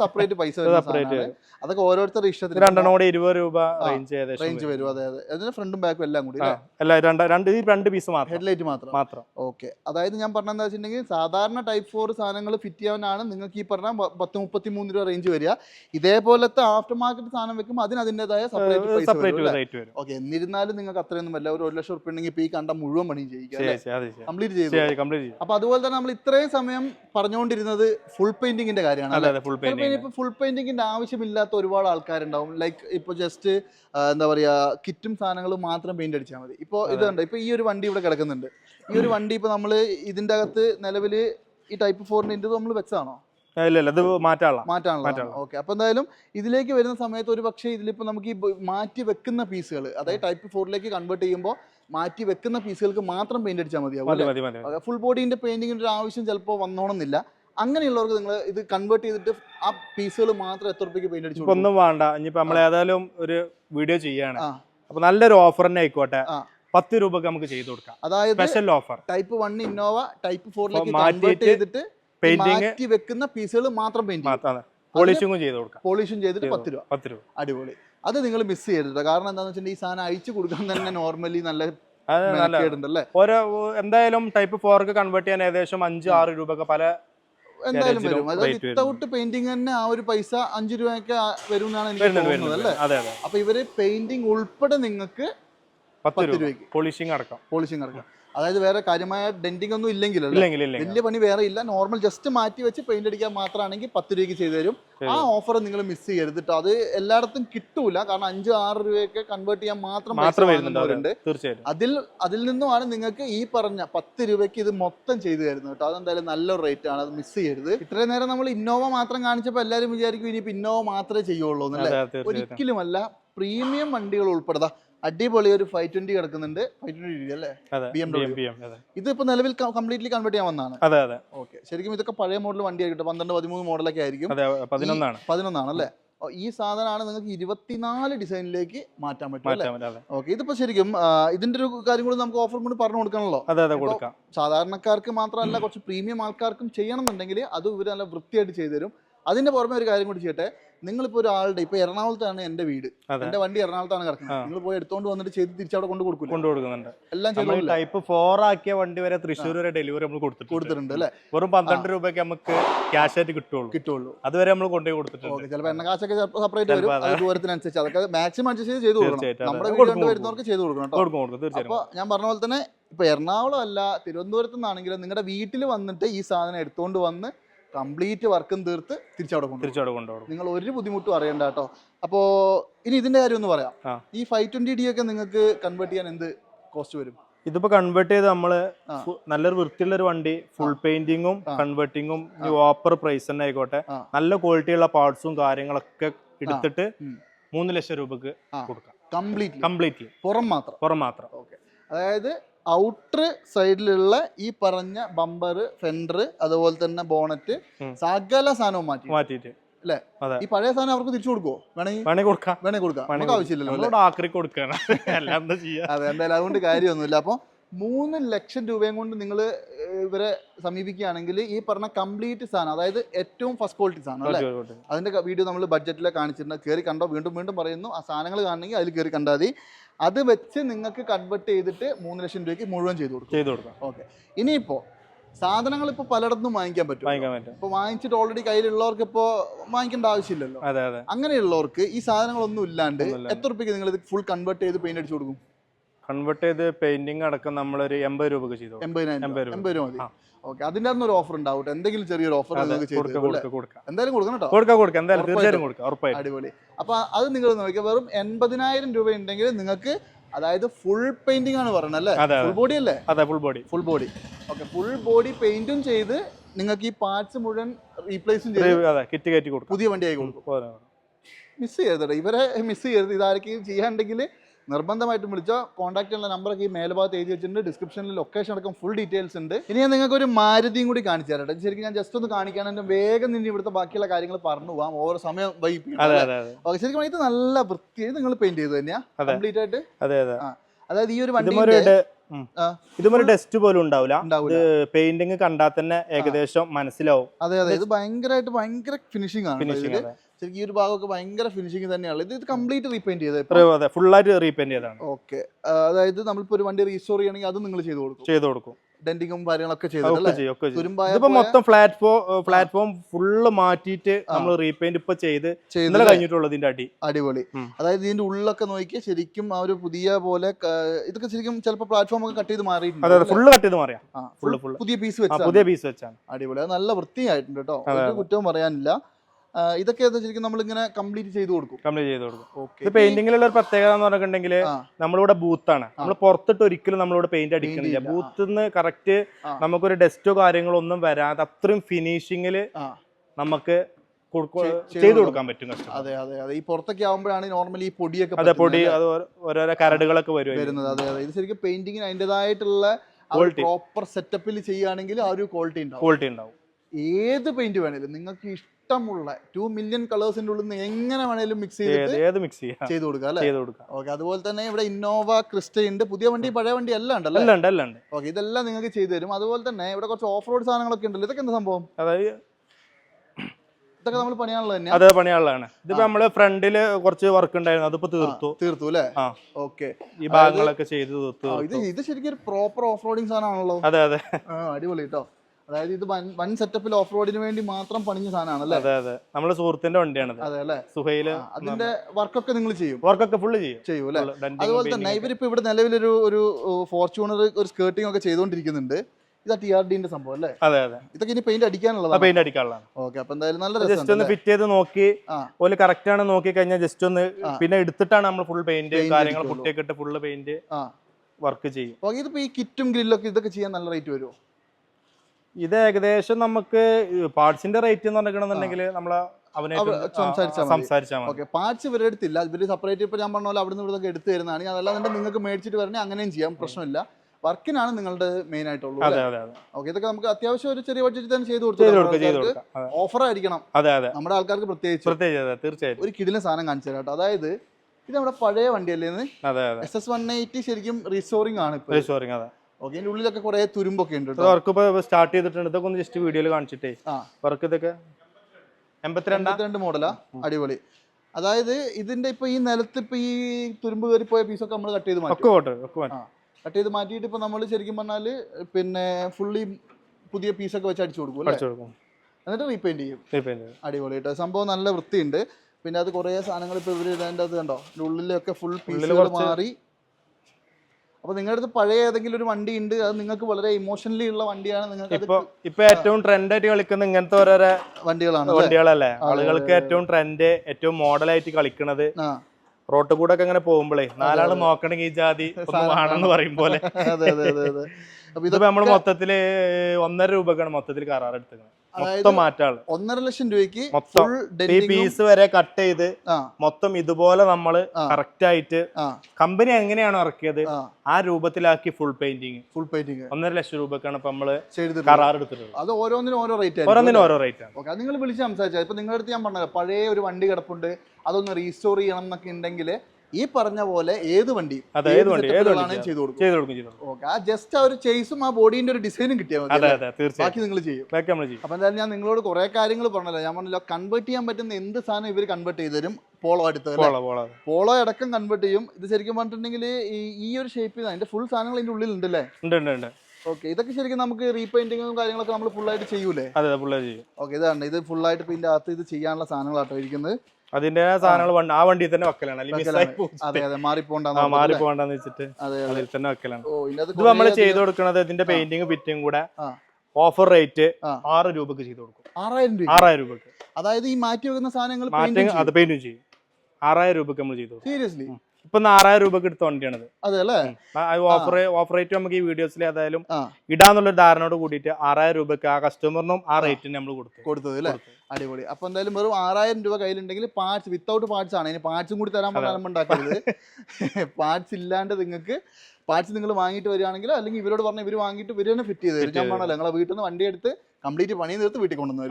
സെപ്പറേറ്റ് പൈസ. അതൊക്കെ ഓരോരുത്തരുടെ ഇഷ്ടത്തിന് രണ്ടെണ്ണം കൂടി ഇരുപത് രൂപ റേഞ്ച് റേഞ്ച് വരും. അതെ അതെ. അതിന് ഫ്രണ്ടും ബാക്കും എല്ലാം കൂടി അല്ല? രണ്ട് രണ്ട് പീസ് മാത്രം. ഹെഡ്ലൈറ്റ് മാത്രം. മാത്രം. ഓക്കെ അതായത് ഞാൻ പറഞ്ഞ എന്താ വെച്ചിട്ടുണ്ടെങ്കിൽ സാധാരണ ടൈപ്പ് ഫോർ സാധനങ്ങൾ ഫിറ്റ് ചെയ്യാനാണ് നിങ്ങൾക്ക് ഈ പറഞ്ഞ പത്ത് മുപ്പത്തി മൂന്ന് രൂപ റേഞ്ച് വരിക. ഇതേപോലത്തെ ആഫ്റ്റർ മാർക്കറ്റ് സാധനം വെക്കുമ്പോൾ അതിന് അതിന്റെതായ സെപ്പറേറ്റ് റേറ്റ് വരും ഓക്കെ എന്നിരുന്നാലും നിങ്ങൾക്ക് അത്രയൊന്നും അല്ല ഒരു ഒരു ലക്ഷം ഉറപ്പുണ്ടെങ്കിൽ ഉണ്ടെങ്കിൽ ഇപ്പൊ ഈ കണ്ട മുഴുവൻ പണിയും ചെയ്യിക്കാം കംപ്ലീറ്റ് ചെയ്തു. അപ്പൊ അതുപോലെ തന്നെ നമ്മൾ ഇത്രയും സമയം പറഞ്ഞുകൊണ്ടിരുന്നത് ഫുൾ പെയിന്റിങ്ങിന്റെ കാര്യമാണ് ഇപ്പൊ ഫുൾ പെയിന്റിങ്ങിന്റെ ആവശ്യമില്ലാത്ത ഒരുപാട് ആൾക്കാരുണ്ടാവും. ലൈക്ക് ഇപ്പൊ ജസ്റ്റ് എന്താ പറയാ കിറ്റും സാധനങ്ങളും മാത്രം പെയിന്റ് അടിച്ചാൽ മതി. ഇപ്പൊ ഇത് ഇപ്പൊ ഈ ഒരു വണ്ടി ഇവിടെ കിടക്കുന്നുണ്ട്. ഈ ഒരു വണ്ടി ഇപ്പൊ നമ്മൾ ഇതിന്റെ അകത്ത് നിലവിൽ ഈ ടൈപ്പ് ഫോറിന്റെ ഇത് നമ്മൾ വെച്ചതാണോ? മാറ്റാണല്ലോ. ഓക്കെ അപ്പോൾ എന്തായാലും ഇതിലേക്ക് വരുന്ന സമയത്ത് ഒരു പക്ഷേ ഇതിലിപ്പോ നമുക്ക് ഈ മാറ്റി വെക്കുന്ന പീസുകൾ അതായത് ടൈപ്പ് ഫോറിലേക്ക് കൺവേർട്ട് ചെയ്യുമ്പോൾ മാറ്റി വെക്കുന്ന പീസുകൾക്ക് മാത്രം പെയിന്റ് അടിച്ചാൽ മതിയാവും മതി മതി മതി ഫുൾ ബോഡീന്റെ പെയിന്റിങ്ങിന്റെ ഒരു ആവശ്യം ചിലപ്പോൾ വന്നോണമെന്നില്ല അങ്ങനെയുള്ളവർക്ക് നിങ്ങൾ ഇത് കൺവേർട്ട് ചെയ്തിട്ട് ആ പീസുകൾ മാത്രം എത്ര റുപ്യക്ക് പെയിന്റ് അടിച്ചു ഒന്നും വേണ്ട. ഇനിയിപ്പോ നമ്മൾ ഏതായാലും ഒരു വീഡിയോ ചെയ്യാണ്. അപ്പൊ നല്ലൊരു ഓഫർ തന്നെ ആയിക്കോട്ടെ. പത്ത് രൂപക്ക് നമുക്ക് ചെയ്തു കൊടുക്കാം. അതായത് special offer type one Innova type ഫോറിലേക്ക് convert ചെയ്തിട്ട് മാറ്റി വെക്കുന്ന പീസുകൾ മാത്രം പെയിന്റ് പോളിഷിംഗും പോളിഷിങ്ങും ചെയ്തു കൊടുക്കാം. പോളിഷും ചെയ്തിട്ട് ചെയ്തു പത്ത് രൂപ. പത്ത് രൂപ. അടിപൊളി. അത് നിങ്ങൾ മിസ് ചെയ്യരുത്. കാരണം എന്താണെന്ന് വെച്ചിട്ടുണ്ടെങ്കിൽ ഈ സാധനം അയച്ചു കൊടുക്കാൻ തന്നെ നോർമലി നല്ല മെനക്കേടുണ്ടല്ലേ? ഓരോ എന്തായാലും ടൈപ്പ് ഫോർക്ക് കൺവേർട്ട് ചെയ്യാൻ ഏകദേശം അഞ്ച് ആറ് രൂപ ഒക്കെ പല എന്തായാലും വരും. അതായത് വിത്തൗട്ട് പെയിന്റിങ് തന്നെ ആ ഒരു പൈസ അഞ്ചു രൂപയൊക്കെ വരും എന്നാണ് എനിക്ക് തോന്നുന്നത് അല്ലേ? അപ്പൊ ഇവർ പെയിന്റിങ് ഉൾപ്പെടെ നിങ്ങൾക്ക് പത്ത് പത്ത് രൂപ. രൂപയ്ക്ക്. പോളിഷിംഗ് അടക്കം. പോളിഷിംഗ് ഇറക്കാം അതായത് വേറെ കാര്യമായ ഡെന്റിങ് ഒന്നും ഇല്ലെങ്കിലും ഇല്ലെങ്കിൽ വലിയ പണി വേറെ ഇല്ല. നോർമൽ ജസ്റ്റ് മാറ്റി വെച്ച് പെയിന്റ് അടിക്കാൻ മാത്രമാണെങ്കിൽ പത്ത് രൂപയ്ക്ക് ചെയ്തു തരും. ആ ഓഫർ നിങ്ങൾ മിസ് ചെയ്യരുത് കേട്ടോ അത് എല്ലായിടത്തും കിട്ടൂല. കാരണം അഞ്ച് ആറ് രൂപയൊക്കെ കൺവേർട്ട് ചെയ്യാൻ മാത്രം വരുന്നുണ്ട്. അതിൽ അതിൽ നിന്നുമാണ് നിങ്ങൾക്ക് ഈ പറഞ്ഞ പത്ത് രൂപയ്ക്ക് ഇത് മൊത്തം ചെയ്തു തരുന്നത് കേട്ടോ അതെന്തായാലും നല്ലൊരു റേറ്റ് ആണ്. അത് മിസ് ചെയ്യരുത്. ഇത്രയും നേരം നമ്മൾ ഇന്നോവ മാത്രം കാണിച്ചപ്പോൾ എല്ലാവരും വിചാരിക്കും ഇനി ഇന്നോവ മാത്രമേ ചെയ്യുള്ളൂ എന്നല്ലേ ഒരിക്കലുമല്ല പ്രീമിയം വണ്ടികൾ ഉൾപ്പെടെ അടിപൊളി ഒരു ഫൈവ് ട്വന്റി കിടക്കുന്നുണ്ട്. ഫൈവ് ട്വന്റി അല്ലേ. ബി എം ഡബ്ല്യു ഇത് ഇപ്പൊ നിലവിൽ കംപ്ലീറ്റ്ലി കൺവേർട്ട് ചെയ്യാൻ വന്നതാണ്. അതെ അതെ. ഓക്കെ ശരിക്കും ഇതൊക്കെ പഴയ മോഡൽ വണ്ടി ആയിരിക്കും പന്ത്രണ്ട് പതിമൂന്ന് മോഡലൊക്കെ ആയിരിക്കും. പതിനൊന്നാണ്. പതിനൊന്നാണ് അല്ലേ? ഈ സാധനമാണ് നിങ്ങൾക്ക് ഇരുപത്തിനാല് ഡിസൈനിലേക്ക് മാറ്റാൻ പറ്റും അല്ലേ? ഓക്കെ ഇതിപ്പോ ശരിക്കും ഇതിന്റെ ഒരു കാര്യം കൂടി നമുക്ക് ഓഫർ കൂടി പറഞ്ഞു കൊടുക്കണല്ലോ. സാധാരണക്കാർക്ക് മാത്രമല്ല കുറച്ച് പ്രീമിയം ആൾക്കാർക്കും ചെയ്യണം എന്നുണ്ടെങ്കിൽ അത് ഇവർ നല്ല വൃത്തിയായിട്ട് ചെയ്തു തരും അതിന്റെ പുറമെ ഒരു കാര്യം കൂടി ചെയ്യട്ടെ. നിങ്ങളിപ്പോ ഒരാളുടെ ഇപ്പൊ എറണാകുളത്താണ് എന്റെ വീട്. എന്റെ വണ്ടി എറണാകുളത്താണ് കിടക്കുന്നത്. നിങ്ങൾ പോയി എടുത്തോണ്ട് വന്നിട്ട് ചെയ്ത് തിരിച്ചവിടെ കൊണ്ട് കൊടുക്കില്ല കൊണ്ടു കൊടുക്കുന്നുണ്ട്. എല്ലാം നമ്മൾ ടൈപ്പ് ഫോർ ആക്കിയ വണ്ടി വരെ തൃശ്ശൂർ വരെ ഡെലിവറി നമ്മൾ കൊടുത്തിട്ടുണ്ട്. കൊടുത്തിട്ടുണ്ട് അല്ലേ? വെറും പന്ത്രണ്ട് രൂപയ്ക്ക് നമുക്ക് ക്യാഷ് ആയിട്ട് കിട്ടുള്ളൂ. കിട്ടുള്ളൂ. അതുവരെ നമ്മൾ കൊണ്ടുപോയി കൊടുത്തിട്ടുണ്ട്. ചിലപ്പോൾ എണ്ണ കാശൊക്കെ സെപ്പറേറ്റ് വരും. ദൂരത്തിനനുസരിച്ച് അതൊക്കെ മാക്സിമം അഡ്ജസ്റ്റ് ചെയ്ത് ചെയ്ത് കൊടുക്കണം. നമ്മുടെ വീട് കൊടുക്കും, വരുന്നവർക്ക് ചെയ്ത് കൊടുക്കണം കേട്ടോ. കൊടുക്കും കൊടുക്കും. അപ്പോൾ ഞാൻ പറഞ്ഞ പോലെ തന്നെ ഇപ്പൊ എറണാകുളം അല്ല തിരുവനന്തപുരത്ത് നിന്നാണെങ്കിലും നിങ്ങളുടെ വീട്ടിൽ വന്നിട്ട് ഈ സാധനം എടുത്തുകൊണ്ട് വന്ന് കംപ്ലീറ്റ് വർക്കും തീർത്ത് തിരിച്ചവിടെ കൊണ്ടുപോകും. തിരിച്ചവിടെ കൊണ്ടുപോകും. നിങ്ങൾ ഒരു ബുദ്ധിമുട്ടും അറിയണ്ട കേട്ടോ. അപ്പോ ഇനി ഇതിന്റെ കാര്യം ഒന്ന് പറയാം. ആ. ഈ ഫൈവ് ട്വന്റി ഡി ഒക്കെ നിങ്ങൾക്ക് കൺവേർട്ട് ചെയ്യാൻ എന്ത് കോസ്റ്റ് വരും? ഇതിപ്പോ കൺവേർട്ട് ചെയ്ത് നമ്മൾ ആ. ഫു- നല്ലൊരു വൃത്തിയുള്ള ഒരു വണ്ടി ഫുൾ പെയിന്റിങ്ങും ആ. കൺവേർട്ടിങ്ങും ഓപ്പർ പ്രൈസ് തന്നെ ആയിക്കോട്ടെ. ആ. നല്ല ക്വാളിറ്റിയുള്ള പാർട്സും കാര്യങ്ങളൊക്കെ എടുത്തിട്ട് ഉം. മൂന്ന് ലക്ഷം രൂപക്ക് ആ. കൊടുക്കാം. കംപ്ലീറ്റ് കംപ്ലീറ്റ്ലി പുറം മാത്രം. പുറം മാത്രം. ഓക്കെ അതായത് ഔട്ടർ സൈഡിലുള്ള ഈ പറഞ്ഞ ബമ്പർ ഫെൻഡർ അതുപോലെ തന്നെ ബോണറ്റ്. സകല സാധനവും മാറ്റി. മാറ്റിയിട്ട്. അല്ലേ? ഈ പഴയ സാധനം അവർക്ക് തിരിച്ചു കൊടുക്കുവോ? വേണമെങ്കിൽ വേണമെങ്കിൽ കൊടുക്കാം. വേണമെങ്കിൽ കൊടുക്കാം. നമുക്ക് ആവശ്യമില്ലല്ലോ അതെ എന്തായാലും അതുകൊണ്ട് കാര്യമൊന്നുമില്ല. അപ്പോൾ മൂന്ന് ലക്ഷം രൂപയും കൊണ്ട് നിങ്ങൾ ഇവരെ സമീപിക്കുകയാണെങ്കിൽ ഈ പറഞ്ഞ കംപ്ലീറ്റ് സാധനം അതായത് ഏറ്റവും ഫസ്റ്റ് ക്വാളിറ്റി സാധനം അല്ലേ. അതിന്റെ വീഡിയോ നമ്മൾ ബഡ്ജറ്റിൽ കാണിച്ചിട്ടുണ്ട്. കയറി കണ്ടോ? വീണ്ടും വീണ്ടും പറയുന്നു. ആ സാധനങ്ങൾ കാണണമെങ്കിൽ അതിൽ കയറി കണ്ടാൽ മതി. അത് വെച്ച് നിങ്ങൾക്ക് കൺവെർട്ട് ചെയ്തിട്ട് മൂന്ന് ലക്ഷം രൂപയ്ക്ക് മുഴുവൻ ചെയ്തു കൊടുക്കും. ചെയ്ത് കൊടുക്കാം. ഓക്കെ ഇനിയിപ്പോ സാധനങ്ങൾ ഇപ്പൊ പലയിടത്തും വാങ്ങിക്കാൻ പറ്റും. ഇപ്പൊ വാങ്ങിച്ചിട്ട് ഓൾറെഡി കയ്യിലുള്ളവർക്ക് ഇപ്പോ വാങ്ങിക്കേണ്ട ആവശ്യമില്ലല്ലോ. അങ്ങനെയുള്ളവർക്ക് ഈ സാധനങ്ങളൊന്നും ഇല്ലാണ്ട് എത്ര റുപ്യക്ക് നിങ്ങൾ ഇത് ഫുൾ കൺവെർട്ട് ചെയ്ത് പെയിന്റ് അടിച്ചു കൊടുക്കും? കൺവേർട്ട് ചെയ്ത് പെയിന്റിങ് അടക്കം നമ്മൾ ഒരു എൺപത് രൂപക്ക് ചെയ്തു എൺപത് രൂപ. മതി. ഓക്കെ. അകത്ത് ഒരു ഓഫർ ഉണ്ടാവും. എന്തെങ്കിലും ചെറിയൊരു ഓഫർ എന്തായാലും കൊടുക്കണം കേട്ടോ. കൊടുക്കാം കൊടുക്കാം. എന്തായാലും തീർച്ചയായും കൊടുക്കാം ഉറപ്പായി അടിപൊളി. അപ്പൊ അത് നിങ്ങൾ നോക്കിയാൽ വെറും എൺപതിനായിരം രൂപ ഉണ്ടെങ്കിൽ നിങ്ങൾക്ക് അതായത് ഫുൾ പെയിന്റിംഗ് ആണ് പറയുന്നത് അല്ലേ? ഫുൾ ബോഡി അല്ലേ? അതെ full body full body okay full body പെയിന്റും ചെയ്ത് നിങ്ങൾക്ക് ഈ പാർട്സ് മുഴുവൻ റീപ്ലേസും ചെയ്ത് കിറ്റ് കയറ്റി കൊടുക്കാം. പുതിയ വണ്ടിയായി കൊടുക്കും. മിസ് ചെയ്യരുത് ഇവരെ മിസ് ചെയ്യരുത്. ഇതാരൊക്കെയും ചെയ്യാണ്ടെങ്കിൽ നിർബന്ധമായിട്ടും വിളിച്ചോ. കോൺടാക്ട് ചെയ്യുന്ന നമ്പറൊക്കെ ഈ മേൽഭാഗത്ത് എഴുതി വെച്ചിട്ടുണ്ട്. ഡിസ്ക്രിപ്ഷനിൽ ലൊക്കേഷൻ അടക്കം ഫുൾ ഡീറ്റെയിൽസ് ഉണ്ട്. ഇനി ഞാൻ നിങ്ങൾക്ക് ഒരു മാരുതിയും കൂടി കാണിച്ചു തരട്ടെ ഇത് ശരിക്കും ഞാൻ ജസ്റ്റ് ഒന്ന് കാണിക്കാൻ എന്റെ വേഗം നിന്ന് ഇവിടുത്തെ ബാക്കിയുള്ള കാര്യങ്ങൾ പറഞ്ഞു പോകാം ഓരോ സമയം അതെ ഓക്കെ ശരിക്കും ഇത് നല്ല വൃത്തിയായി നിങ്ങൾ പെയിന്റ് ചെയ്ത് തന്നെയാ. കംപ്ലീറ്റ് ആയിട്ട്? അതെ അതെ. അതായത് ഈ ഒരു ഇതുപോലെ വണ്ടി ഡെ- ഒരു ഡസ്റ്റ് പോലും ഉണ്ടാവില്ല പെയിന്റിങ് കണ്ടാൽ തന്നെ ഏകദേശം മനസ്സിലാവും. അതെ അതെ. ഇത് ഭയങ്കരമായിട്ട് ഭയങ്കര ഫിനിഷിംഗ് ആണ് ഇതിൽ ശരിക്കും ഈ ഒരു ഭാഗമൊക്കെ ഭയങ്കര ഫിനിഷിംഗ് തന്നെയാണ്. ഇത് ഇത് കംപ്ലീറ്റ് റീപെയിന്റ് ചെയ്തത് ഫുള്ളായിട്ട് റീപെയിന്റ് ചെയ്തതാണ്. ഓക്കെ അതായത് നമ്മളിപ്പോ ഒരു വണ്ടി റീസ്റ്റോർ ചെയ്യണമെങ്കിൽ അത് നിങ്ങൾ ചെയ്തു കൊടുക്കും. ചെയ്തു കൊടുക്കും. ഡെന്റിങ്ങും കാര്യങ്ങളൊക്കെ ചെയ്തു മൊത്തം പ്ലാറ്റ്ഫോം പ്ലാറ്റ്ഫോം ഫുള്ള് മാറ്റിയിട്ട് നമ്മൾ റീപെയിന്റ് ഇപ്പൊ ചെയ്ത് ഇന്നലെ കഴിഞ്ഞിട്ടുള്ളൂ ഇതിന്റെ അടി. അടിപൊളി. അതായത് ഇതിന്റെ ഉള്ളൊക്കെ നോക്കിയാൽ ശരിക്കും ആ ഒരു പുതിയ പോലെ ഇതൊക്കെ ശരിക്കും ചിലപ്പോൾ പ്ലാറ്റ്ഫോം ഒക്കെ കട്ട് ചെയ്ത് മാറി മാറിയിട്ടുണ്ട് ഫുള്ള് കട്ട് ചെയ്ത് മാറിയാ. പുതിയ പീസ് വെച്ചാ വെച്ചാണ്. പുതിയ പീസ് വെച്ചാണ്. അടിപൊളി. അത് നല്ല വൃത്തിയായിട്ടുണ്ട് കേട്ടോ. കുറ്റവും പറയാനില്ല. ഇതൊക്കെ ശരിക്കും നമ്മൾ ഇങ്ങനെ കംപ്ലീറ്റ് ചെയ്ത് കൊടുക്കും. കംപ്ലീറ്റ് ചെയ്ത് കൊടുക്കും. ഇത് പെയിന്റിങ്ങിലുള്ള ഒരു പ്രത്യേകത എന്ന് പറഞ്ഞിട്ടുണ്ടെങ്കിൽ നമ്മളിവിടെ നമ്മളിവിടെ ബൂത്താണ് നമ്മൾ പുറത്തിട്ട് ഒരിക്കലും നമ്മളിവിടെ പെയിന്റ് അടിക്കുന്നില്ല ബൂത്ത് ബൂത്തിൽ നിന്ന് കറക്റ്റ്. നമുക്കൊരു ഡസ്റ്റോ കാര്യങ്ങളോ ഒന്നും വരാതെ അത്രയും ഫിനിഷിങ്ങിൽ നമുക്ക് ചെയ്ത് കൊടുക്കാൻ പറ്റും. അതെ അതെ അതെ. ഈ പുറത്തൊക്കെ ആകുമ്പോഴാണ് നോർമലി ഈ പൊടിയൊക്കെ അതെ പൊടി? അത് ഓരോ- ഓരോരോ കരടുകളൊക്കെ വരും വരുന്നത്. അതെ അതെ. ഇത് ശരിക്കും പെയിന്റിങ്ങിന് അതിന്റെതായിട്ടുള്ള. പ്രോപ്പർ സെറ്റപ്പിൽ ചെയ്യുകയാണെങ്കിൽ ആ ഒരു ക്വാളിറ്റി ഉണ്ടാവും. ക്വാളിറ്റി ഉണ്ടാവും. ഏത് പെയിന്റ് വേണേലും നിങ്ങൾക്ക് ഇഷ്ടമുള്ള ടു മില്യൺ കളേഴ്സിന്റെ ഉള്ളിൽ നിന്ന് എങ്ങനെ വേണേലും മിക്സ് ചെയ്ത് മിക്സ് ചെയ്ത് കൊടുക്കുക അല്ലേ? ചെയ്ത് കൊടുക്കാം. ഓക്കെ അതുപോലെ തന്നെ ഇവിടെ ഇന്നോവ ക്രിസ്റ്റ ഉണ്ട്. പുതിയ വണ്ടി പഴയ വണ്ടി എല്ലാം ഉണ്ടല്ലോ? ഓക്കെ ഇതെല്ലാം നിങ്ങൾക്ക് ചെയ്തു തരും. അതുപോലെ തന്നെ ഇവിടെ കുറച്ച് ഓഫ് റോഡ് സാധനങ്ങളൊക്കെ ഉണ്ടല്ലോ. ഇതൊക്കെ എന്താ സംഭവം? അതായത് ഇതൊക്കെ നമ്മൾ പണിയാനുള്ളത് തന്നെയാ? അത് പണിയാനുള്ളതാണ്. ഇതിപ്പോ നമ്മൾ ഫ്രണ്ടിൽ കുറച്ച് വർക്ക് ഉണ്ടായിരുന്നു. അതിപ്പോ തീർത്തു. തീർത്തു അല്ലേ? ഓക്കെ ഈ ഭാഗങ്ങളൊക്കെ ചെയ്ത് തീർത്തു ഇത് ഇത് ശരിക്കും ഒരു പ്രോപ്പർ ഓഫ് റോഡിങ് സാധനമാണല്ലോ. അതെ അതെ. അടിപൊളി കേട്ടോ അതായത് ഇത് വൻ സെറ്റപ്പിൽ ഓഫ് റോഡിന് വേണ്ടി മാത്രം പണിഞ്ഞ സാധനമാണല്ലേ അതെ അതെ. നമ്മുടെ സുഹൃത്തിന്റെ വണ്ടിയാണ് അതെ അല്ലേ? സുഹൈൽ അതിന്റെ വർക്കൊക്കെ നിങ്ങൾ ചെയ്യും? വർക്കൊക്കെ ഫുള്ള് ചെയ്യും. ചെയ്യും അല്ലേ? അതുപോലെ തന്നെ ഇവരിപ്പോ ഇവിടെ നിലവിലൊരു ഒരു ഫോർച്യൂണർ ഒരു സ്കേർട്ടിംഗ് ഒക്കെ ചെയ്തുകൊണ്ടിരിക്കുന്നുണ്ട് ഇതാ ടി ആർ ഡിന്റെ സംഭവം അല്ലേ? അതെ അതെ. ഇതൊക്കെ ഇനി പെയിന്റ് അടിക്കാനുള്ളതാണ്? പെയിന്റ് അടിക്കാനുള്ളതാണ്. ഓക്കെ അപ്പൊ എന്തായാലും നല്ല ജസ്റ്റ് ഒന്ന് ഫിറ്റ് ചെയ്ത് നോക്കി. ഓൽ കറക്റ്റ് ആണ് നോക്കി കഴിഞ്ഞാൽ ജസ്റ്റ് ഒന്ന് പിന്നെ എടുത്തിട്ടാണ് നമ്മൾ ഫുൾ പെയിന്റ് കാര്യങ്ങൾ പൊട്ടിയൊക്കെ ഇട്ട് ഫുള്ള് പെയിന്റ് വർക്ക് ചെയ്യും. ഇതിപ്പോ ഈ കിറ്റും ഗ്രില്ലൊക്കെ ഇതൊക്കെ ചെയ്യാൻ നല്ല റേറ്റ് വരുമോ ഇത് ഏകദേശം നമുക്ക് പാർട്സിന്റെ റേറ്റ് എന്ന് പറഞ്ഞിട്ടുണ്ടെങ്കിൽ നമ്മളെ പാർട്സ് അടുത്തില്ല ഇവർ സെപ്പറേറ്റ് ഇപ്പൊ ഞാൻ പറഞ്ഞ പോലെ അവിടുന്ന് ഇവിടെ എടുത്തു തരുന്നതാണ് അതല്ലാതെ നിങ്ങൾക്ക് മേടിച്ചിട്ട് വരണേ അങ്ങനെയും ചെയ്യാം പ്രശ്നമില്ല. വർക്കിനാണ് നിങ്ങളുടെ മെയിൻ ആയിട്ടുള്ളത് ഓക്കെ ഇതൊക്കെ നമുക്ക് അത്യാവശ്യം ഒരു ചെറിയ ബഡ്ജറ്റ് തന്നെ ചെയ്ത് കൊടുത്തു ഓഫർ ആയിരിക്കണം. അതെ അതെ. നമ്മുടെ ആൾക്കാർക്ക് പ്രത്യേകിച്ച്. തീർച്ചയായും തീർച്ചയായിട്ടും. ഒരു കിടിലൻ സാധനം കാണിച്ചു തരാം അതായത് ഇത് നമ്മുടെ പഴയ വണ്ടിയല്ലേ എസ് എസ് വൺ എയ്റ്റി ശരിക്കും റിസോറിംഗ് ആണ് ഇപ്പൊ. ഷോറിങ് അതെ. ഓക്കെ ഇതിന്റെ ഉള്ളിലൊക്കെ കുറെ തുരുമ്പൊക്കെ ഉണ്ട് കേട്ടോ വർക്ക് ഇപ്പൊ സ്റ്റാർട്ട് ചെയ്തിട്ടുണ്ട്. ഇതൊക്കെ ഒന്ന് ജസ്റ്റ് വീഡിയോയിൽ കാണിച്ചിട്ടേ. വർക്ക് ഇതൊക്കെ. എൺപത്തിരണ്ടാം? മോഡലാ അടിപൊളി. അതായത് ഇതിന്റെ ഇപ്പൊ ഈ നിലത്ത് ഇപ്പൊ ഈ തുരുമ്പ് കയറി പോയ പീസൊക്കെ നമ്മൾ കട്ട് ചെയ്ത് മാറ്റും. കട്ട് ചെയ്ത് മാറ്റിയിട്ട് ഇപ്പൊ നമ്മൾ ശരിക്കും പറഞ്ഞാൽ പിന്നെ ഫുള്ളി പുതിയ പീസൊക്കെ വെച്ച് അടിച്ചു കൊടുക്കും എന്നിട്ട് റീപെയിന്റ് ചെയ്യും. അടിപൊളി കേട്ടോ. സംഭവം നല്ല വൃത്തിയുണ്ട്. പിന്നെ അത് കുറേ സാധനങ്ങൾ ഇപ്പൊ ഇവർ ഇടേണ്ടത് അത് കണ്ടോ ഉള്ളിലൊക്കെ ഫുൾ പീസുകൾ മാറി അപ്പൊ നിങ്ങളുടെ അടുത്ത് പഴയ ഏതെങ്കിലും ഒരു വണ്ടി ഉണ്ട്? അത് നിങ്ങൾക്ക് വളരെ ഇമോഷണലി ഉള്ള വണ്ടിയാണ്. നിങ്ങൾക്ക് ഇപ്പൊ ഇപ്പൊ ഏറ്റവും ട്രെൻഡ് ആയിട്ട് കളിക്കുന്ന ഇങ്ങനത്തെ ഓരോരോ വണ്ടികളാണ് വണ്ടികളല്ലേ? ആളുകൾക്ക് ഏറ്റവും ട്രെൻഡ് ഏറ്റവും മോഡലായിട്ട് കളിക്കണത് റോട്ട് കൂടെ ഒക്കെ ഇങ്ങനെ പോകുമ്പോഴേ നാലാൾ നോക്കണമെങ്കിൽ ഈ ജാതി ആണെന്ന് പറയുമ്പോലെ പറയും പോലെ. അപ്പൊ ഇത് ഇതിപ്പോ നമ്മൾ മൊത്തത്തിൽ ഒന്നര രൂപക്കാണ് മൊത്തത്തിൽ കരാർ എടുത്തത് മൊത്തം മാറ്റാൾ. ഒന്നര ലക്ഷം രൂപയ്ക്ക് മൊത്തം ഈ പീസ് വരെ കട്ട് ചെയ്ത് മൊത്തം ഇതുപോലെ നമ്മൾ. കറക്റ്റ് ആയിട്ട് കമ്പനി എങ്ങനെയാണോ ഇറക്കിയത് ആ. രൂപത്തിലാക്കി ഫുൾ പെയിന്റിങ് ഫുൾ പെയിന്റിങ് ഒന്നര ലക്ഷം രൂപക്കാണ് ഇപ്പൊ നമ്മൾ കറാറെടുത്തിട്ടുള്ളത് കരാർ എടുത്തിട്ടുള്ളത്. അത് ഓരോന്നിനും ഓരോ റേറ്റ് ഓരോന്നിനും ഓരോ റേറ്റ് ആണ്. നിങ്ങൾ വിളിച്ച് സംസാരിച്ചാൽ ഇപ്പൊ നിങ്ങളുടെ അടുത്ത് ഞാൻ പറഞ്ഞത് പഴയ ഒരു വണ്ടി കിടപ്പുണ്ട് അതൊന്ന് റീസ്റ്റോർ ചെയ്യണം എന്നൊക്കെ ഉണ്ടെങ്കിൽ ഈ പറഞ്ഞ പോലെ ഏത് വണ്ടി? ഏത്. ചെയ്തു കൊടുക്കും ഓക്കെ ആ ജസ്റ്റ് ആ ഒരു ചേസും ആ ബോഡീന്റെ ഒരു ഡിസൈനും കിട്ടിയാൽ മതി ബാക്കി നിങ്ങൾ ചെയ്യും. അപ്പൊ എന്തായാലും ഞാൻ നിങ്ങളോട് കുറെ കാര്യങ്ങൾ പറഞ്ഞല്ലോ. ഞാൻ പറഞ്ഞല്ലോ കൺവേർട്ട് ചെയ്യാൻ പറ്റുന്ന എന്ത് സാധനം ഇവർ കൺവേർട്ട് ചെയ്ത് തരും? പോളോ അടുത്ത്? പോള അടക്കം കൺവേർട്ട് ചെയ്യും. ഇത് ശരിക്കും പറഞ്ഞിട്ടുണ്ടെങ്കിൽ ഈ ഒരു ഷേപ്പിൽ അതിന്റെ ഫുൾ സാധനങ്ങൾ അതിന്റെ ഉള്ളിൽ ഉണ്ടല്ലേ ഉണ്ട് ഉണ്ട് ഉണ്ട്. ഓക്കെ ഇതൊക്കെ ശരിക്കും നമുക്ക് റീപെയിന്റിങ്ങും കാര്യങ്ങളൊക്കെ നമ്മൾ ഫുൾ ആയിട്ട് ചെയ്യൂലേ? അതെ ചെയ്യും. ഓക്കെ ഇതാണ് ഇത് ഫുൾ ആയിട്ട് ഇതിന്റെ അകത്ത് ഇത് ചെയ്യാനുള്ള സാധനങ്ങളാട്ടോ ഇരിക്കുന്നത്. അതിന്റെ സാധനങ്ങൾ വണ്ടി ആ വണ്ടി തന്നെ വെക്കലാണ്. മാറിപ്പോണ്ടാന്ന് വെച്ചിട്ട് അതെ അതെ. അതിൽ തന്നെ വെക്കലാണ്. ഇത് നമ്മൾ ചെയ്ത് കൊടുക്കുന്നത് ഇതിന്റെ പെയിന്റിങ് ഫിറ്റിംഗ് കൂടെ ഓഫർ റേറ്റ്. ആറ് രൂപക്ക് ചെയ്ത് കൊടുക്കും. ആറായിരം രൂപ ആറായിരം രൂപക്ക്. അതായത് ഈ മാറ്റി വെക്കുന്ന സാധനങ്ങൾ അത് പെയിന്റും ചെയ്യും. ആറായിരം രൂപക്ക് നമ്മൾ ചെയ്തു സീരിയസ്ലി ഇപ്പൊ ആറായിരം രൂപക്ക് എടുത്ത വണ്ടിയാണത്. ഓഫർ ഓഫർ റേറ്റ് നമുക്ക് ഈ വീഡിയോസിൽ ഏതായാലും ഇടാന്നുള്ള ധാരണയോട് കൂടിയിട്ട് ആറായിരം രൂപക്ക് ആ കസ്റ്റമറിനും ആ റേറ്റിന് നമ്മൾ കൊടുത്തു. കൊടുത്തത് അല്ലേ? അടിപൊളി. അപ്പൊ എന്തായാലും വെറും ആറായിരം രൂപ കയ്യിലുണ്ടെങ്കിൽ പാർട്സ് വിത്തൗട്ട് പാർട്സ് ആണ്. ഇനി പാർട്സും കൂടി തരാൻ പറഞ്ഞാൽ ഉണ്ടാക്കരുത് പാർട്സ് ഇല്ലാണ്ട് നിങ്ങൾക്ക് പാർട്സ് നിങ്ങൾ വാങ്ങിയിട്ട് വരികയാണെങ്കിൽ അല്ലെങ്കിൽ ഇവരോട് പറഞ്ഞാൽ ഇവർ വാങ്ങിയിട്ട് ഇവർ തന്നെ ഫിറ്റ് ചെയ്ത് തരും. ഞാൻ പറഞ്ഞല്ലോ നിങ്ങളെ വീട്ടിൽ നിന്ന് വണ്ടി എടുത്ത് കംപ്ലീറ്റ് പണി തീർത്ത് വീട്ടിൽ കൊണ്ടുവന്നു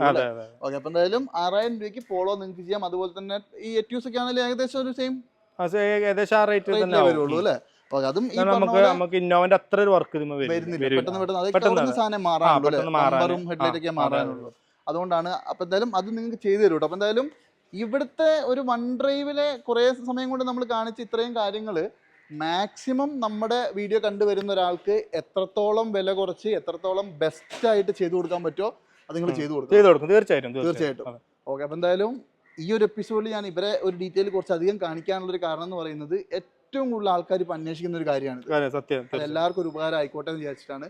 ഓക്കെ അപ്പൊ എന്തായാലും ആറായിരം രൂപയ്ക്ക് പോളോ നിങ്ങൾക്ക് ചെയ്യാം. അതുപോലെ തന്നെ ഈ എറ്റ്യൂസ് ഒക്കെ ആണെങ്കിൽ ഏകദേശം ഒരു സെയിം ഏകദേശം ആ റേറ്റ് തന്നെ വരുള്ളൂ അല്ലേ? അതും നമുക്ക് നമുക്ക് ഇന്നോവന്റെ അത്ര ഒരു വർക്ക് വരുന്നില്ല. പെട്ടെന്ന് പെട്ടെന്ന്. സാധനം മാറാനുള്ളൂ ഹെഡ്ലൈറ്റ് ഒക്കെ മാറാനുള്ളൂ. അതുകൊണ്ടാണ് അപ്പൊ എന്തായാലും അത് നിങ്ങൾക്ക് ചെയ്തു തരും അപ്പൊ എന്തായാലും ഇവിടുത്തെ ഒരു വൺ ഡ്രൈവിലെ കുറേ സമയം കൊണ്ട് നമ്മൾ കാണിച്ച ഇത്രയും കാര്യങ്ങൾ മാക്സിമം നമ്മുടെ വീഡിയോ കണ്ടുവരുന്ന ഒരാൾക്ക് എത്രത്തോളം വില കുറച്ച് എത്രത്തോളം ബെസ്റ്റ് ആയിട്ട് ചെയ്തു കൊടുക്കാൻ പറ്റുമോ അത് നിങ്ങൾ ചെയ്തു കൊടുക്കും ചെയ്തു കൊടുക്കും. തീർച്ചയായിട്ടും തീർച്ചയായിട്ടും. ഓക്കെ അപ്പം എന്തായാലും ഈ ഒരു എപ്പിസോഡിൽ ഞാൻ ഇവരെ ഒരു ഡീറ്റെയിൽ കുറച്ച് അധികം കാണിക്കാനുള്ള ഒരു കാരണം എന്ന് പറയുന്നത് ഏറ്റവും കൂടുതൽ ആൾക്കാർ ഇപ്പം അന്വേഷിക്കുന്ന ഒരു കാര്യമാണ്. സത്യം എല്ലാവർക്കും ഒരു ഉപകാരം ആയിക്കോട്ടെ എന്ന് വിചാരിച്ചിട്ടാണ്.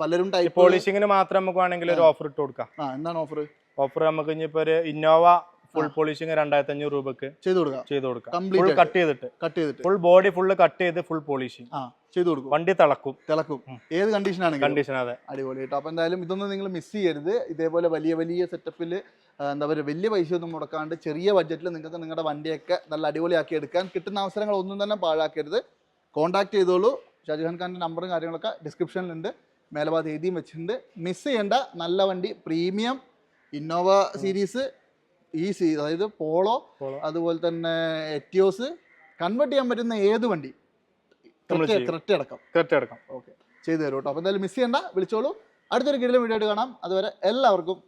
പലരും ടൈപ്പ് പോളിഷിങ്ങിന് മാത്രം നമുക്ക് വേണമെങ്കിൽ ഒരു ഓഫർ ഇട്ട് കൊടുക്കാം. ആ എന്താണ് ഓഫർ ഓഫർ നമുക്ക് ഇനിയിപ്പോ ഒരു ഇന്നോവ ഫുൾ പോളിഷിങ് രണ്ടായിരത്തി അഞ്ഞൂറ് രൂപക്ക് ചെയ്തു കൊടുക്കാം. ചെയ്ത് കൊടുക്കാം. ഫുൾ കട്ട് ചെയ്തിട്ട്. കട്ട് ചെയ്തിട്ട്. ഫുൾ ബോഡി ഫുള്ള് കട്ട് ചെയ്ത് ഫുൾ പോളിഷിങ് ചെയ്തു കൊടുക്കും. വണ്ടി തിളക്കും. തിളക്കും. ഏത് കണ്ടീഷൻ ആണ് കണ്ടീഷൻ അതെ. അടിപൊളി കേട്ടോ. അപ്പൊ എന്തായാലും ഇതൊന്നും നിങ്ങൾ മിസ് ചെയ്യരുത്. ഇതേപോലെ വലിയ വലിയ സെറ്റപ്പിൽ എന്താ പറയുക വലിയ ഒന്നും മുടക്കാണ്ട് ചെറിയ ബഡ്ജറ്റിൽ നിങ്ങൾക്ക് നിങ്ങളുടെ വണ്ടിയൊക്കെ നല്ല അടിപൊളിയാക്കി എടുക്കാൻ കിട്ടുന്ന അവസരങ്ങൾ ഒന്നും തന്നെ പാഴാക്കരുത്. കോൺടാക്ട് ചെയ്തോളൂ. ഷാജഹാൻ ഖാന്റെ നമ്പറും കാര്യങ്ങളൊക്കെ ഡിസ്ക്രിപ്ഷനിലുണ്ട് മേലഭാഗത്ത് എഴുതിയും വെച്ചിട്ടുണ്ട്. മിസ് ചെയ്യേണ്ട. നല്ല വണ്ടി. പ്രീമിയം ഇന്നോവ സീരീസ് ഈ സീ അതായത് പോളോ അതുപോലെ തന്നെ എറ്റിയോസ് കൺവേർട്ട് ചെയ്യാൻ പറ്റുന്ന ഏത് വണ്ടി? ക്രെറ്റ അടക്കം. ക്രെറ്റ അടക്കം. ഓക്കെ ചെയ്തു തരും കേട്ടോ അപ്പോൾ എന്തായാലും മിസ് ചെയ്യണ്ട. വിളിച്ചോളൂ. അടുത്തൊരു കിടിലം വീഡിയോ ആയിട്ട് കാണാം. അതുവരെ എല്ലാവർക്കും